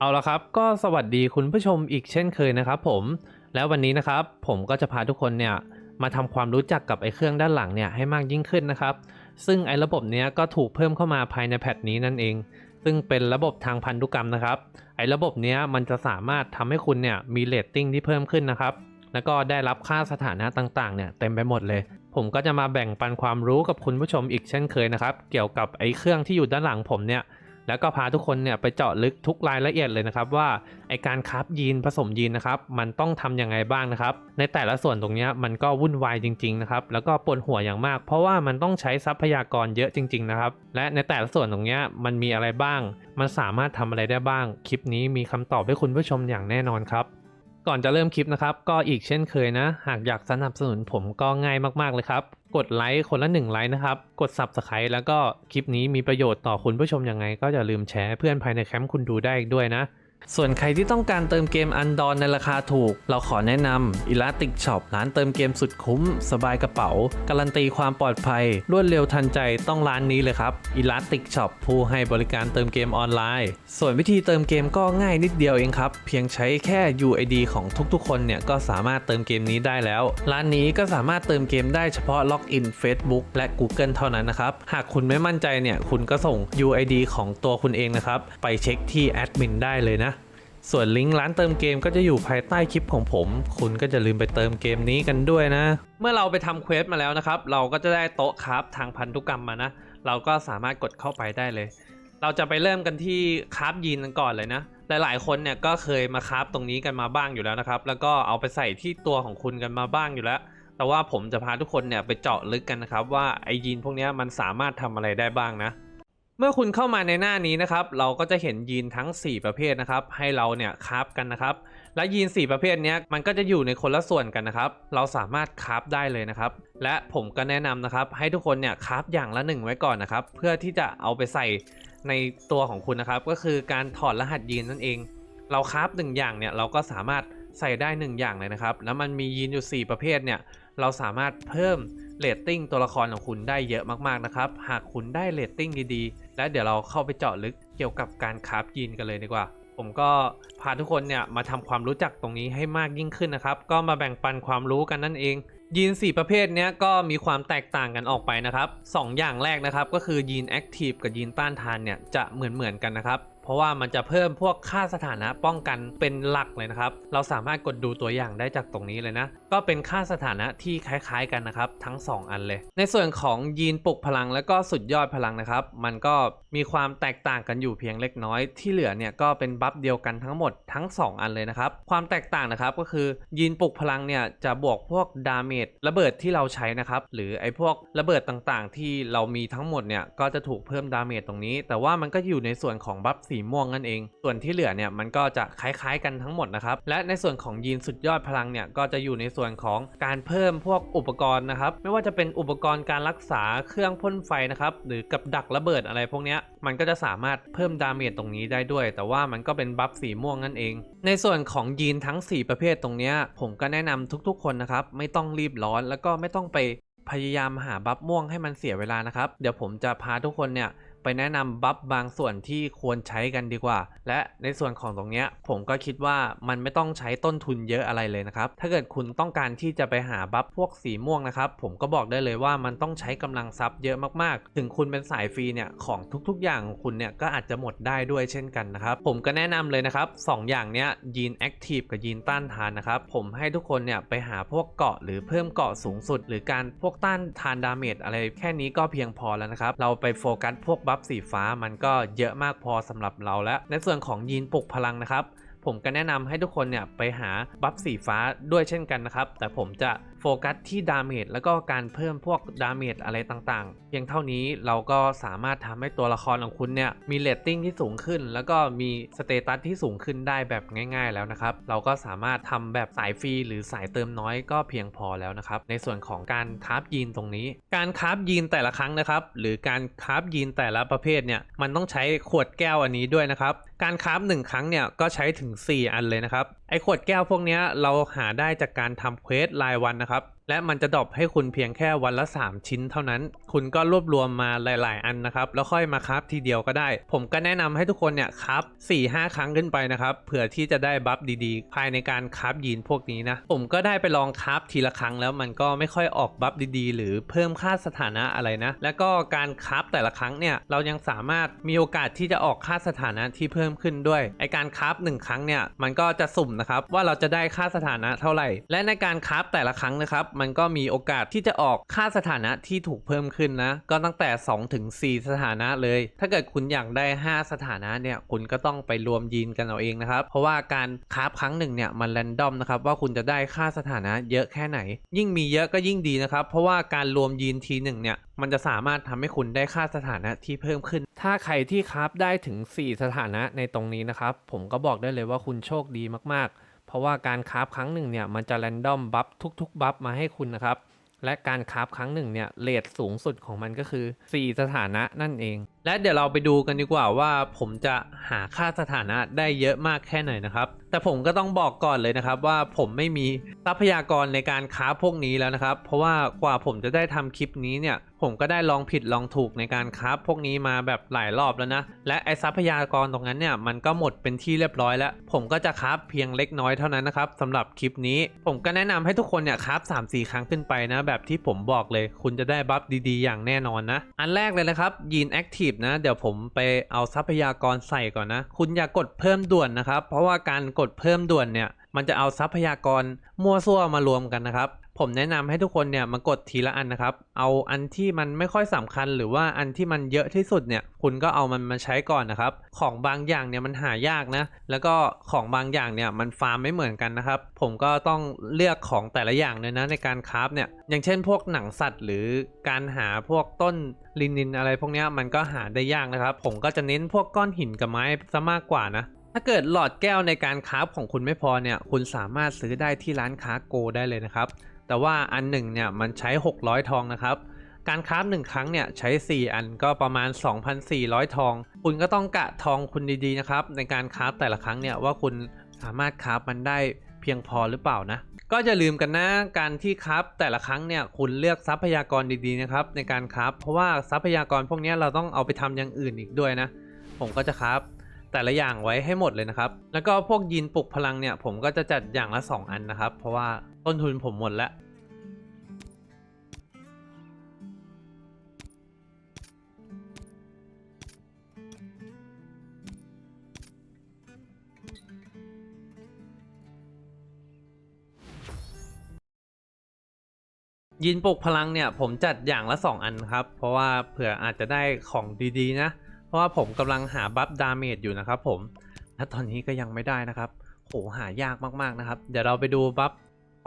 เอาละครับก็สวัสดีคุณผู้ชมอีกเช่นเคยนะครับผม แล้ววันนี้นะครับผมก็จะพาทุกคนเนี่ยมาทำความรู้จักกับไอ้เครื่องด้านหลังเนี่ยให้มากยิ่งขึ้นนะครับ ซึ่งไอ้ระบบเนี้ยก็ถูกเพิ่มเข้ามาภายในแพทนี้นั่นเอง ซึ่งเป็นระบบทางพันธุกรรมนะครับ ไอ้ระบบเนี้ยมันจะสามารถทำให้คุณเนี่ยมีเรตติ้งที่เพิ่มขึ้นนะครับ แล้วก็ได้รับค่าสถานะต่างๆเนี่ยเต็มไปหมดเลย ผมก็จะมาแบ่งปันความรู้กับคุณผู้ชมอีกเช่นเคยนะครับ เกี่ยวกับไอ้เครื่องที่อยู่ด้านหลังผมเนี่ย แล้วก็พาทุกคนเนี่ยไปเจาะลึกทุกรายละเอียดเลยนะครับว่าไอการคับยีนผสมยีนนะครับมันต้องทำยังไงบ้างนะครับ ในแต่ละส่วนตรงนี้มันก็วุ่นวายจริงๆนะครับแล้วก็ปวดหัวอย่างมาก เพราะว่ามันต้องใช้ทรัพยากรเยอะจริง ๆนะครับ และในแต่ละส่วนตรงนี้มันมีอะไรบ้าง มันสามารถทำอะไรได้บ้าง คลิปนี้มีคำตอบให้คุณผู้ชมอย่างแน่นอนครับก่อนจะเริ่มคลิปนะครับ ก็อีกเช่นเคยนะ หากอยากสนับสนุนผมก็ง่ายมากๆเลยครับ กดไลค์คนละ1ไลค์นะครับ กด Subscribe แล้วก็คลิปนี้มีประโยชน์ต่อคุณผู้ชมยังไง ก็อย่าลืมแชร์เพื่อนภายในแคมป์คุณดูได้อีกด้วยนะ ส่วนใครที่ต้องการเติมเกมอันดอนในราคาถูก เราขอแนะนำ Elastic Shop ร้านเติมเกมสุดคุ้ม สบายกระเป๋า การันตีความปลอดภัย รวดเร็วทันใจต้องร้านนี้เลยครับ Elastic Shop ผู้ให้บริการเติมเกมออนไลน์ ส่วนวิธีเติมเกมก็ง่ายนิดเดียวเองครับ เพียงใช้แค่ UID ของทุกๆ คนเนี่ยก็สามารถเติมเกมนี้ได้แล้ว ร้านนี้ก็สามารถเติมเกมได้เฉพาะล็อกอิน Facebook และ Google เท่านั้นนะครับหากคุณไม่มั่นใจเนี่ยคุณก็ส่ง UID ของตัวคุณเองนะครับไปเช็คที่แอดมินได้เลยนะ ส่วนลิงก์ร้านเติมเกมก็จะอยู่ภายใต้คลิปของผม คุณก็จะลืมไปเติมเกมนี้กันด้วยนะ เมื่อเราไปทำเควสมาแล้วนะครับ เราก็จะได้โต๊ะคราฟทางพันธุกรรมมานะ เราก็สามารถกดเข้าไปได้เลย เราจะไปเริ่มกันที่คราฟยีนกันก่อนเลยนะ หลายๆ คนเนี่ยก็เคยมาคราฟตรงนี้กันมาบ้างอยู่แล้วนะครับ แล้วก็เอาไปใส่ที่ตัวของคุณกันมาบ้างอยู่แล้ว แต่ว่าผมจะพาทุกคนเนี่ยไปเจาะลึกกันนะครับว่าไอยีนพวกนี้มันสามารถทำอะไรได้บ้างนะ เมื่อคุณเข้ามาในหน้านี้นะครับ เราก็จะเห็นยีนทั้ง 4 ประเภทนะครับ ให้เราเนี่ยคราฟกันนะครับ และยีน 4 ประเภทนี้มันก็จะอยู่ในคนละส่วนกันนะครับ เราสามารถคราฟได้เลยนะครับ และผมก็แนะนำนะครับ ให้ทุกคนเนี่ยคราฟอย่างละหนึ่งไว้ก่อนนะครับ เพื่อที่จะเอาไปใส่ในตัวของคุณนะครับ ก็คือการถอดรหัสยีนนั่นเอง เราคราฟหนึ่งอย่างเนี่ยเราก็สามารถใส่ได้หนึ่งอย่างเลยนะครับ แล้วมันมียีนอยู่ 4 ประเภทเนี่ย เราสามารถเพิ่มเรตติ้งตัวละครของคุณได้เยอะมากๆนะครับ หากคุณได้เรตติ้งดีๆ และเดี๋ยวเราเข้าไปเจาะลึกเกี่ยวกับการคราฟยีนกันเลยดีกว่า ผมก็พาทุกคนเนี่ยมาทำความรู้จักตรงนี้ให้มากยิ่งขึ้นนะครับ ก็มาแบ่งปันความรู้กันนั่นเองยีน 4 ประเภทเนี้ยก็มีความแตกต่างกันออกไปนะครับสองอย่างแรกนะครับก็คือยีนแอคทีฟกับยีนต้านทานเนี่ยจะเหมือนเหมือนกันนะครับ ราะว่ามันจะเพิ่มพวกค่าสถานะป้องกันเป็นหลักเลยนะครับ เราสามารถกดดูตัวอย่างได้จากตรงนี้เลยนะ ก็เป็นค่าสถานะที่คล้ายๆกันนะครับ ทั้ง 2 อันเลย ในส่วนของยีนปลุกพลังแล้วก็สุดยอดพลังนะครับ มันก็มีความแตกต่างกันอยู่เพียงเล็กน้อย ที่เหลือเนี่ยก็เป็นบัฟเดียวกันทั้งหมดทั้ง 2 อันเลยนะครับ ความแตกต่างนะครับก็คือยีนปลุกพลังเนี่ยจะบวกพวกดาเมจระเบิดที่เราใช้นะครับ หรือไอ้พวกระเบิดต่างๆ ที่เรามีทั้งหมดเนี่ยก็จะถูกเพิ่มดาเมจตรงนี้ แต่ว่ามันก็อยู่ในส่วนของบัฟสีม่วงนั่นเอง ส่วนที่เหลือเนี่ยมันก็จะคล้ายๆกันทั้งหมดนะครับ และในส่วนของยีนสุดยอดพลังเนี่ยก็จะอยู่ในส่วนของการเพิ่มพวกอุปกรณ์นะครับ ไม่ว่าจะเป็นอุปกรณ์การรักษาเครื่องพ่นไฟนะครับหรือกับดักระเบิดอะไรพวกนี้มันก็จะสามารถเพิ่มดาเมจตรงนี้ได้ด้วย แต่ว่ามันก็เป็นบัฟสีม่วงนั่นเอง ในส่วนของยีนทั้ง 4 ประเภทตรงนี้ผมก็แนะนำทุกๆ คนนะครับไม่ต้องรีบร้อนแล้วก็ไม่ต้องไปพยายามหาบัฟม่วงให้มันเสียเวลานะครับ เดี๋ยวผมจะพาทุกคนเนี่ย ไปแนะนำบัฟบางส่วนที่ควรใช้กันดีกว่า และในส่วนของตรงเนี้ยผมก็คิดว่ามันไม่ต้องใช้ต้นทุนเยอะอะไรเลยนะครับถ้าเกิดคุณต้องการที่จะไปหาบัฟพวกสีม่วงนะครับผมก็บอกได้เลยว่ามันต้องใช้กำลังทรัพย์เยอะมากๆ ถึงคุณเป็นสายฟรีเนี่ยของทุกๆ อย่างของคุณเนี่ยก็อาจจะหมดได้ด้วยเช่นกันนะครับผมก็แนะนำเลยนะครับสองอย่างเนี้ยยีนแอคทีฟกับยีนต้านทานนะครับผมให้ทุกคนเนี่ยไปหาพวกเกาะหรือเพิ่มเกาะสูงสุด หรือการพวกต้านทานดาเมจอะไรแค่นี้ก็เพียงพอแล้วนะครับเราไปโฟกัสพวกบัฟสีฟ้ามันก็เยอะมากพอสำหรับเราแล้ว ในส่วนของยีนปลุกพลังนะครับ ผมก็แนะนำให้ทุกคนเนี่ยไปหาบัฟสีฟ้าด้วยเช่นกันนะครับ แต่ผมจะ โฟกัสที่ดาเมจแล้วก็การเพิ่มพวกดาเมจอะไรต่างๆ เพียงเท่านี้เราก็สามารถทำให้ตัวละครของคุณเนี่ยมีเรตติ้งที่สูงขึ้น แล้วก็มีสเตตัสที่สูงขึ้นได้แบบง่ายๆแล้วนะครับ เราก็สามารถทำแบบสายฟรีหรือสายเติมน้อยก็เพียงพอแล้วนะครับ ในส่วนของการคราฟยีนตรงนี้ การคราฟยีนแต่ละครั้งนะครับ หรือการคราฟยีนแต่ละประเภทเนี่ยมันต้องใช้ขวดแก้วอันนี้ด้วยนะครับ การคราฟหนึ่งครั้งเนี่ยก็ใช้ถึง 4 อันเลยนะครับ ไอ้ขวดแก้วพวกนี้เราหาได้จากการทำเควสรายวันนะครับ และมันจะดรอปให้คุณเพียงแค่วันละ 3 ชิ้นเท่านั้น คุณก็รวบรวมมาหลาย ๆ อันนะครับ แล้วค่อยมาคราฟทีเดียวก็ได้ ผมก็แนะนำให้ทุกคนเนี่ยคราฟ4-5ครั้งขึ้นไปนะครับ เผื่อที่จะได้บัฟดี ๆ ภายในการคราฟยีนพวกนี้นะ ผมก็ได้ไปลองคราฟทีละครั้งแล้วมันก็ไม่ค่อยออกบัฟดี ๆ หรือเพิ่มค่าสถานะอะไรนะ แล้วก็การคราฟแต่ละครั้งเนี่ยเรายังสามารถมีโอกาสที่จะออกค่าสถานะที่เพิ่มขึ้นด้วย ไอการคราฟหนึ่งครั้งเนี่ยมันก็จะสุ่มนะครับว่าเราจะได้ค่าสถานะเท่าไหร่ และในการคราฟแต่ละครั้งนะครับมันก็มีโอกาสที่จะออกค่าสถานะที่ถูกเพิ่มขึ้นนะ ก็ตั้งแต่ 2 ถึง 4 สถานะเลย ถ้าเกิดคุณอยากได้ 5 สถานะเนี่ยคุณก็ต้องไปรวมยีนกันเอาเองนะครับ เพราะว่าการคราฟครั้งหนึ่งเนี่ยมันแรนดอมนะครับว่าคุณจะได้ค่าสถานะเยอะแค่ไหน ยิ่งมีเยอะก็ยิ่งดีนะครับ เพราะว่าการรวมยีนทีหนึ่งเนี่ยมันจะสามารถทำให้คุณได้ค่าสถานะที่เพิ่มขึ้น ถ้าใครที่คราฟได้ถึง 4 สถานะในตรงนี้นะครับผมก็บอกได้เลยว่าคุณโชคดีมากๆ เพราะว่าการคราฟครั้งหนึ่งเนี่ยมันจะแรนดอมบัฟทุกๆบัฟมาให้คุณนะครับ และการคราฟครั้งหนึ่งเนี่ยเลทสูงสุดของมันก็คือ 4 สถานะนั่นเอง และเดี๋ยวเราไปดูกันดีกว่าว่าผมจะหาค่าสถานะได้เยอะมากแค่ไหนนะครับ แต่ผมก็ต้องบอกก่อนเลยนะครับ ว่าผมไม่มีทรัพยากรในการค้าพวกนี้แล้วนะครับ เพราะว่ากว่าผมจะได้ทำคลิปนี้เนี่ย ผมก็ได้ลองผิดลองถูกในการคราฟพวกนี้มาแบบหลายรอบแล้วนะ และไอทรัพยากรตรงนั้นเนี่ยมันก็หมดเป็นที่เรียบร้อยแล้ว ผมก็จะคราฟเพียงเล็กน้อยเท่านั้นนะครับสำหรับคลิปนี้ ผมก็แนะนำให้ทุกคนเนี่ยคราฟ3 4ครั้งขึ้นไปนะ แบบที่ผมบอกเลย คุณจะได้บัฟดีๆ อย่างแน่นอนนะ อันแรกเลยนะครับยีนแอคทีฟนะ เดี๋ยวผมไปเอาทรัพยากรใส่ก่อนนะ คุณอย่ากกดเพิ่มด่วนนะครับ เพราะว่าการกดเพิ่มด่วนเนี่ย มันจะเอาทรัพยากรมั่วซั่วมารวมกันนะครับ ผมแนะนำให้ทุกคนเนี่ยมากดทีละอันนะครับ เอาอันที่มันไม่ค่อยสำคัญ หรือว่าอันที่มันเยอะที่สุดเนี่ย คุณก็เอามันมาใช้ก่อนนะครับ ของบางอย่างเนี่ยมันหายากนะ แล้วก็ของบางอย่างเนี่ยมันฟาร์มไม่เหมือนกันนะครับ ผมก็ต้องเลือกของแต่ละอย่างเลยนะในการคราฟเนี่ย อย่างเช่น พวกหนังสัตว์ หรือการหาพวกต้นลินินอะไรพวกนี้มันก็หาได้ยากนะครับ ผมก็จะเน้นพวกก้อนหินกับไม้ซะมากกว่านะถ้าเกิดหลอดแก้วในการคราฟของคุณไม่พอเนี่ย คุณสามารถซื้อได้ที่ร้านค้าโกได้เลยนะครับ แต่ว่าอันหนึ่งเนี่ยมันใช้ 600 ทองนะครับ การคราฟหนึ่งครั้งเนี่ยใช้ 4 อันก็ประมาณ 2,400 ทอง คุณก็ต้องกะทองคุณดีๆนะครับในการคราฟแต่ละครั้งเนี่ยว่าคุณสามารถคราฟมันได้เพียงพอหรือเปล่านะ ก็จะลืมกันนะการที่คราฟแต่ละครั้งเนี่ยคุณเลือกทรัพยากรดีๆนะครับในการคราฟเพราะว่าทรัพยากรพวกนี้เราต้องเอาไปทำอย่างอื่นอีกด้วยนะ ผมก็จะคราฟแต่ละอย่างไว้ให้หมดเลยนะครับ แล้วก็พวกยีนปลุกพลังเนี่ยผมก็จะจัดอย่างละ 2 อันนะครับ เพราะว่า ต้นทุนผมหมดแล้ว ยินปลุกพลังเนี่ย ผมจัดอย่างละ 2 อันครับ เพราะว่าเผื่ออาจจะได้ของดีๆ นะ เพราะว่าผมกำลังหาบัฟดาเมจอยู่นะครับผมและตอนนี้ก็ยังไม่ได้นะครับโหหายากมากๆนะครับ เดี๋ยวเราไปดูบัฟ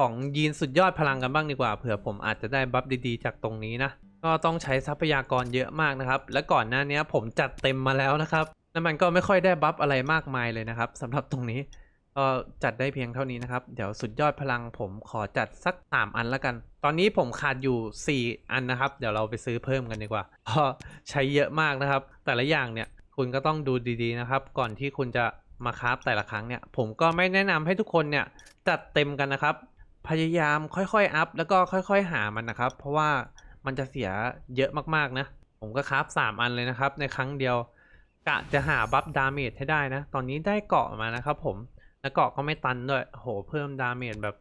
ของยีนสุดยอดพลังกันบ้างดีกว่าเผื่อผมอาจจะได้บัฟดีๆ จากตรงนี้นะ ก็ต้องใช้ทรัพยากรเยอะมากนะครับ และก่อนหน้านี้ผมจัดเต็มมาแล้วนะครับแล้วมันก็ไม่ค่อยได้บัฟอะไรมากมายเลยนะครับสำหรับตรงนี้ก็จัดได้เพียงเท่านี้นะครับ เดี๋ยวสุดยอดพลังผมขอจัดสัก 3 อันแล้วกัน ตอนนี้ผมขาดอยู่ 4 อันนะครับ เดี๋ยวเราไปซื้อเพิ่มกันดีกว่าเพราะใช้เยอะมากนะครับ แต่ละอย่างเนี่ยคุณก็ต้องดูดีๆนะครับ ก่อนที่คุณจะมาคราฟแต่ละครั้งเนี่ย ผมก็ไม่แนะนำให้ทุกคนเนี่ยจัดเต็มกันนะครับ พยายามค่อยๆอัพแล้วก็ค่อยๆหามันนะครับ เพราะว่ามันจะเสียเยอะมากๆนะ ผมก็คราฟ3อันเลยนะครับ ในครั้งเดียวกะจะหาบัฟดาเมจให้ได้นะ ตอนนี้ได้เกาะมานะครับผม แล้วเกาะก็ไม่ตันด้วยโหเพิ่มดาเมจแบบ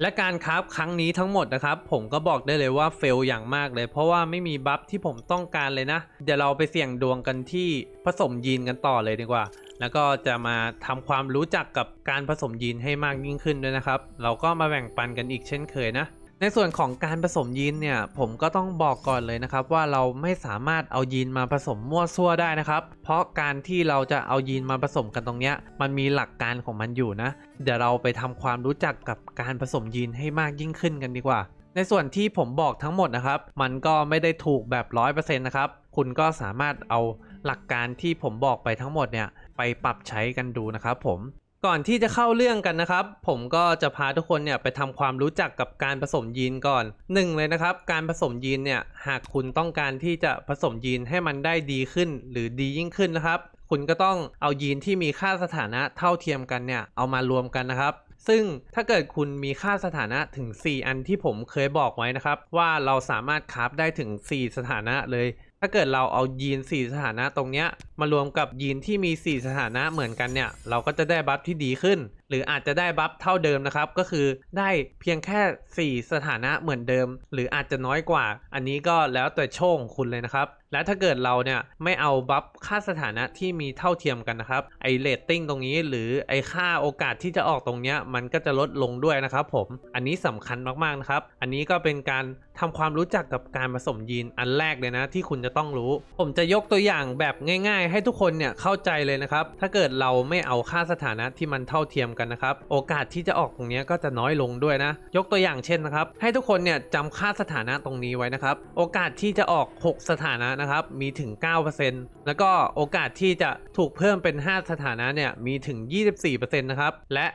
และการคราฟครั้งนี้ทั้งหมดนะครับ ผมก็บอกได้เลยว่าเฟลอย่างมากเลย เพราะว่าไม่มีบัฟที่ผมต้องการเลยนะ เดี๋ยวเราไปเสี่ยงดวงกันที่ผสมยีนกันต่อเลยดีกว่า แล้วก็จะมาทำความรู้จักกับการผสมยีนให้มากยิ่งขึ้นด้วยนะครับ เราก็มาแบ่งปันกันอีกเช่นเคยนะ ในส่วนของการผสมยีนเนี่ยผมก็ต้องบอกก่อนเลยนะครับ ว่าเราไม่สามารถเอายีนมาผสมมั่วซั่วได้นะครับ เพราะการที่เราจะเอายีนมาผสมกันตรงเนี้ยมันมีหลักการของมันอยู่นะ เดี๋ยวเราไปทำความรู้จักกับการผสมยีนให้มากยิ่งขึ้นกันดีกว่า ในส่วนที่ผมบอกทั้งหมดนะครับ มันก็ไม่ได้ถูกแบบ 100%นะครับคุณก็สามารถเอาหลักการที่ผมบอกไปทั้งหมดเนี่ยไปปรับใช้กันดูนะครับผม ก่อนที่จะเข้าเรื่องกันนะครับ ผมก็จะพาทุกคนเนี่ยไปทำความรู้จักกับการผสมยีนก่อนหนึ่งเลยนะครับ การผสมยีนเนี่ยหากคุณต้องการที่จะผสมยีนให้มันได้ดีขึ้น หรือดียิ่งขึ้นนะครับ คุณก็ต้องเอายีนที่มีค่าสถานะเท่าเทียมกันเนี่ยเอามารวมกันนะครับซึ่งถ้าเกิดคุณมีค่าสถานะถึง 4 อันที่ผมเคยบอกไว้นะครับ ว่าเราสามารถคราฟได้ถึง 4 สถานะเลย ถ้าเกิดเราเอายีน 4 สถานะตรงเนี้ยมารวมกับยีนที่มี 4 สถานะเหมือนกันเนี่ย เราก็จะได้บัฟที่ดีขึ้น หรืออาจจะได้บัฟเท่าเดิมนะครับ ก็คือได้เพียงแค่ 4 สถานะเหมือนเดิม หรืออาจจะน้อยกว่า อันนี้ก็แล้วแต่โชคของคุณเลยนะครับ และถ้าเกิดเราเนี่ยไม่เอาบัฟค่าสถานะที่มีเท่าเทียมกันนะครับ ไอเรตติ้งตรงนี้หรือไอค่าโอกาสที่จะออกตรงเนี้ยมันก็จะลดลงด้วยนะครับผม อันนี้สำคัญมากๆนะครับ อันนี้ก็เป็นการทำความรู้จักกับการผสมยีนอันแรกเลยนะที่คุณจะต้องรู้ ผมจะยกตัวอย่างแบบง่าย ๆ ให้ทุกคนเนี่ยเข้าใจเลยนะครับ ถ้าเกิดเราไม่เอาค่าสถานะที่มันเท่าเทียมกันนะครับ โอกาสที่จะออกตรงนี้ก็จะน้อยลงด้วยนะ ยกตัวอย่างเช่นนะครับ ให้ทุกคนเนี่ยจำค่าสถานะตรงนี้ไว้นะครับ โอกาสที่จะออก 6 สถานะนะครับ มีถึง 9%แล้วก็โอกาสที่จะถูกเพิ่มเป็น 5 สถานะเนี่ยมีถึง 24%นะครับ และ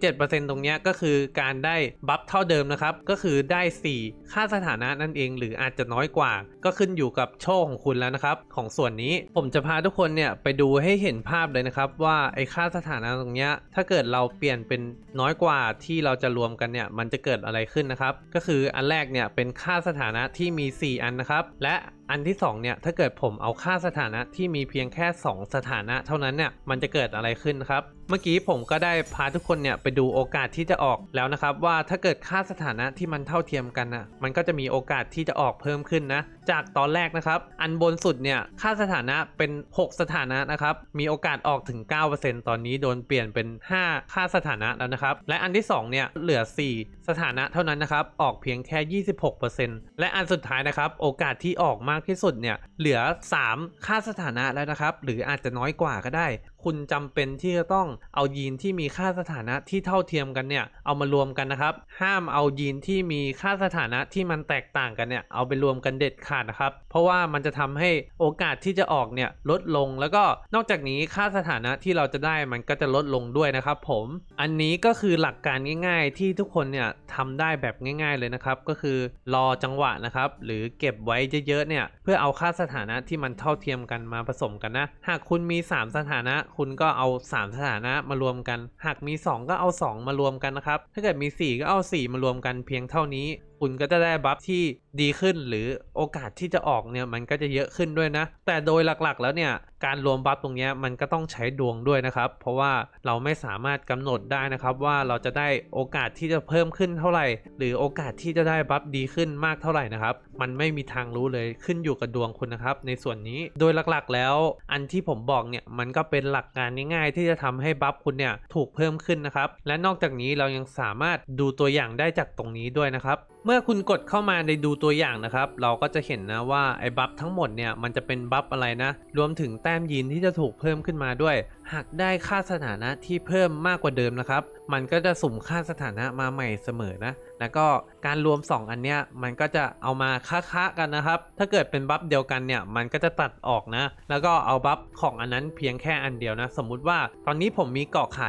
67%ตรงเนี้ก็คือการได้บัฟเท่าเดิมนะครับ ก็คือได้ 4 ค่าสถานะนั่นเอง หรืออาจจะน้อยกว่า ก็ขึ้นอยู่กับโชคของคุณแล้วนะครับ ของส่วนนี้ผมจะพาทุกคนเนี่ยไปดูให้เห็นภาพเลยนะครับ ว่าไอ้ค่าสถานะตรงนี้ถ้าเกิดเราเปลี่ยนเป็นน้อยกว่าที่เราจะรวมกันเนี่ยมันจะเกิดอะไรขึ้นนะครับ ก็คืออันแรกเนี่ยเป็นค่าสถานะที่มี 4 อันนะครับ และอันที่2เนี่ยถ้าเกิดผมเอาค่าสถานะที่มีเพียงแค่ 2 สถานะเท่านั้นเนี่ยมันจะเกิดอะไรขึ้นครับ เมื่อกี้ผมก็ได้พาทุกคนเนี่ยไปดูโอกาสที่จะออกแล้วนะครับว่าถ้าเกิดค่าสถานะที่มันเท่าเทียมกันนะมันก็จะมีโอกาสที่จะออกเพิ่มขึ้นนะจากตอนแรกนะครับ อันบนสุดเนี่ยค่าสถานะเป็น 6 สถานะนะครับมีโอกาสออกถึง 9%ตอนนี้โดนเปลี่ยนเป็น 5 ค่าสถานะแล้วนะครับและอันที่2เนี่ยเหลือ 4สถานะเท่านั้นนะครับ ออกเพียงแค่ 26%และอันสุดท้ายนะครับ โอกาสที่ออกมากที่สุดเนี่ยเหลือ 3 ค่าสถานะแล้วนะครับ หรืออาจจะน้อยกว่าก็ได้ คุณจำเป็นที่จะต้องเอายีนที่มีค่าสถานะที่เท่าเทียมกันเนี่ยเอามารวมกันนะครับ ห้ามเอายีนที่มีค่าสถานะที่มันแตกต่างกันเนี่ยเอาไปรวมกันเด็ดขาดนะครับ เพราะว่ามันจะทำให้โอกาสที่จะออกเนี่ยลดลงแล้วก็นอกจากนี้ค่าสถานะที่เราจะได้มันก็จะลดลงด้วยนะครับ ผม อันนี้ก็คือหลักการง่าย ๆ ที่ทุกคนเนี่ยทำได้แบบง่ายๆเลยนะครับ ก็คือรอจังหวะนะครับ หรือเก็บไว้เยอะๆเนี่ยเพื่อเอาค่าสถานะที่มันเท่าเทียมกันมาผสมกันนะ หากคุณมี 3 สถานะ คุณก็เอา 3 สถานะมารวมกัน หากมี 2 ก็เอา 2 มารวมกันนะครับ ถ้าเกิดมี 4 ก็เอา 4 มารวมกันเพียงเท่านี้ คุณก็จะได้บัฟที่ดีขึ้น หรือโอกาสที่จะออกเนี่ยมันก็จะเยอะขึ้นด้วยนะ แต่โดยหลักๆ แล้วเนี่ยการรวมบัฟตรงนี้มันก็ต้องใช้ดวงด้วยนะครับ เพราะว่าเราไม่สามารถกำหนดได้นะครับว่าเราจะได้โอกาสที่จะเพิ่มขึ้นเท่าไหร่ หรือโอกาสที่จะได้บัฟดีขึ้นมากเท่าไหร่นะครับมันไม่มีทางรู้เลยขึ้นอยู่กับดวงคุณนะครับ ในส่วนนี้โดยหลักๆแล้ว อันที่ผมบอกเนี่ยมันก็เป็นหลักการง่ายๆที่จะทำให้บัฟคุณเนี่ยถูกเพิ่มขึ้นนะครับ และนอกจากนี้เรายังสามารถดูตัวอย่างได้จากตรงนี้ด้วยนะครับเมื่อคุณกดเข้ามาในดูตัวอย่างนะครับ เราก็จะเห็นนะว่าไอ้บัฟทั้งหมดเนี่ยมันจะเป็นบัฟอะไรนะ รวมถึงแต้มยีนที่จะถูกเพิ่มขึ้นมาด้วยหากได้ค่าสถานะที่เพิ่มมากกว่าเดิมนะครับ มันก็จะสุ่มค่าสถานะมาใหม่เสมอนะ แล้วก็การรวม 2 อันเนี้ยมันก็จะเอามาค้าๆกันนะครับ ถ้าเกิดเป็นบัฟเดียวกันเนี่ยมันก็จะตัดออกนะ แล้วก็เอาบัฟของอันนั้นเพียงแค่อันเดียวนะ สมมุติว่าตอนนี้ผมมีเกาะขา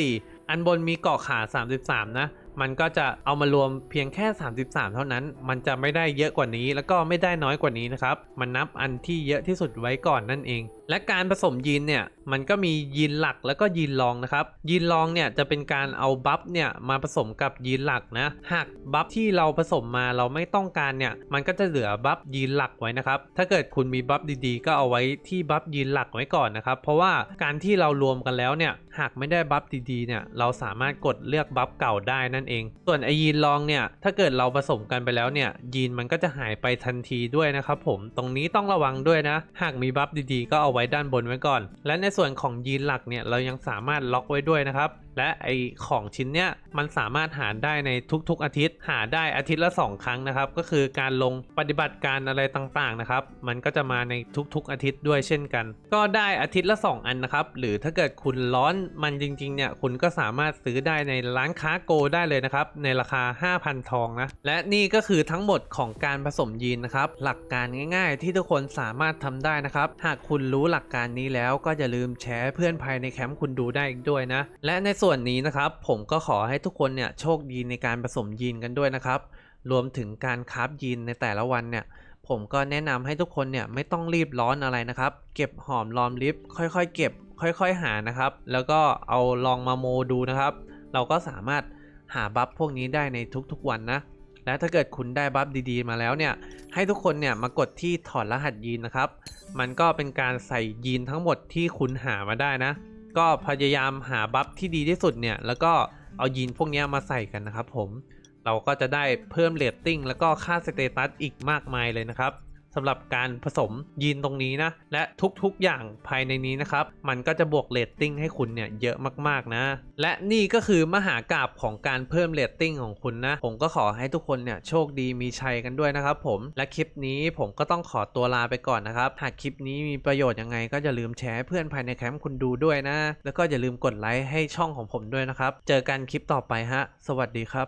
24 อันบนมีเกาะขา 33 นะมันก็จะเอามารวมเพียงแค่ 33 เท่านั้น มันจะไม่ได้เยอะกว่านี้ แล้วก็ไม่ได้น้อยกว่านี้นะครับ มันนับอันที่เยอะที่สุดไว้ก่อนนั่นเอง และการผสมยีนเนี่ยมันก็มียีนหลักแล้วก็ยีนรองนะครับยีนรองเนี่ยจะเป็นการเอาบัฟเนี่ยมาผสมกับยีนหลักนะหากบัฟที่เราผสมมาเราไม่ต้องการเนี่ยมันก็จะเหลือบัฟยีนหลักไว้นะครับถ้าเกิดคุณมีบัฟดีๆ ก็เอาไว้ที่บัฟยีนหลักไว้ก่อนนะครับเพราะว่าการที่เรารวมกันแล้วเนี่ยหากไม่ได้บัฟดีๆเนี่ยเราสามารถกดเลือกบัฟเก่าได้นั่นเอง ส่วนไอยีนรองเนี่ยถ้าเกิดเราผสมกันไปแล้วเนี่ยยีนมันก็จะหายไปทันทีด้วยนะครับผมตรงนี้ต้องระวังด้วยนะ หากมีบัฟดีๆ ก็เอาไว้ด้านบนไว้ก่อน และในส่วนของยีนหลักเนี่ยเรายังสามารถล็อกไว้ด้วยนะครับ และไอของชิ้นเนี้ยมันสามารถหาได้ในทุกๆอาทิตย์ หาได้อาทิตย์ละ 2 ครั้งนะครับ ก็คือการลงปฏิบัติการอะไรต่างๆนะครับ มันก็จะมาในทุกๆอาทิตย์ด้วยเช่นกัน ก็ได้อาทิตย์ละ 2 อันนะครับ หรือถ้าเกิดคุณร้อนมันจริงๆเนี่ยคุณก็สามารถซื้อได้ในร้านค้าโกได้เลยนะครับในราคา 5,000 ทองนะและนี่ก็คือทั้งหมดของการผสมยีนนะครับหลักการง่าย ๆ ที่ทุกคนสามารถทำได้นะครับหากคุณรู้หลักการนี้แล้วก็อย่าลืมแชร์เพื่อนภายในแคมป์คุณดูได้อีกด้วยนะและในส่วนวนนี้นะครับ ผมก็ขอให้ทุกคนเนี่ยโชคดีในการผสมยีนกันด้วยนะครับ รวมถึงการคราฟยีนในแต่ละวันเนี่ย ผมก็แนะนำให้ทุกคนเนี่ยไม่ต้องรีบร้อนอะไรนะครับ เก็บหอมรอมริบค่อยๆ เก็บ ค่อยๆหานะครับ แล้วก็เอาลองมาโมดูนะครับ เราก็สามารถหาบัฟพวกนี้ได้ในทุกๆวันนะ และถ้าเกิดคุณได้บัฟดีๆ มาแล้วเนี่ย ให้ทุกคนเนี่ยมากดที่ถอดรหัสยีนนะครับ มันก็เป็นการใส่ยีนทั้งหมดที่คุณหามาได้นะ ก็พยายามหาบัฟที่ดีที่สุดเนี่ยแล้วก็เอายีนพวกนี้มาใส่กันนะครับผมเราก็จะได้เพิ่มเรตติ้งแล้วก็ค่าสเตตัสอีกมากมายเลยนะครับ สำหรับการผสมยีนตรงนี้นะ และทุกๆอย่างภายในนี้นะครับ มันก็จะบวกเรตติ้งให้คุณเนี่ยเยอะมากๆนะ และนี่ก็คือมหากราบของการเพิ่มเรตติ้งของคุณนะ ผมก็ขอให้ทุกคนเนี่ยโชคดีมีชัยกันด้วยนะครับผม และคลิปนี้ผมก็ต้องขอตัวลาไปก่อนนะครับ หากคลิปนี้มีประโยชน์ยังไง ก็อย่าลืมแชร์ให้เพื่อนภายในแคมป์คุณดูด้วยนะ แล้วก็อย่าลืมกดไลค์ให้ช่องของผมด้วยนะครับ เจอกันคลิปต่อไปฮะ สวัสดีครับ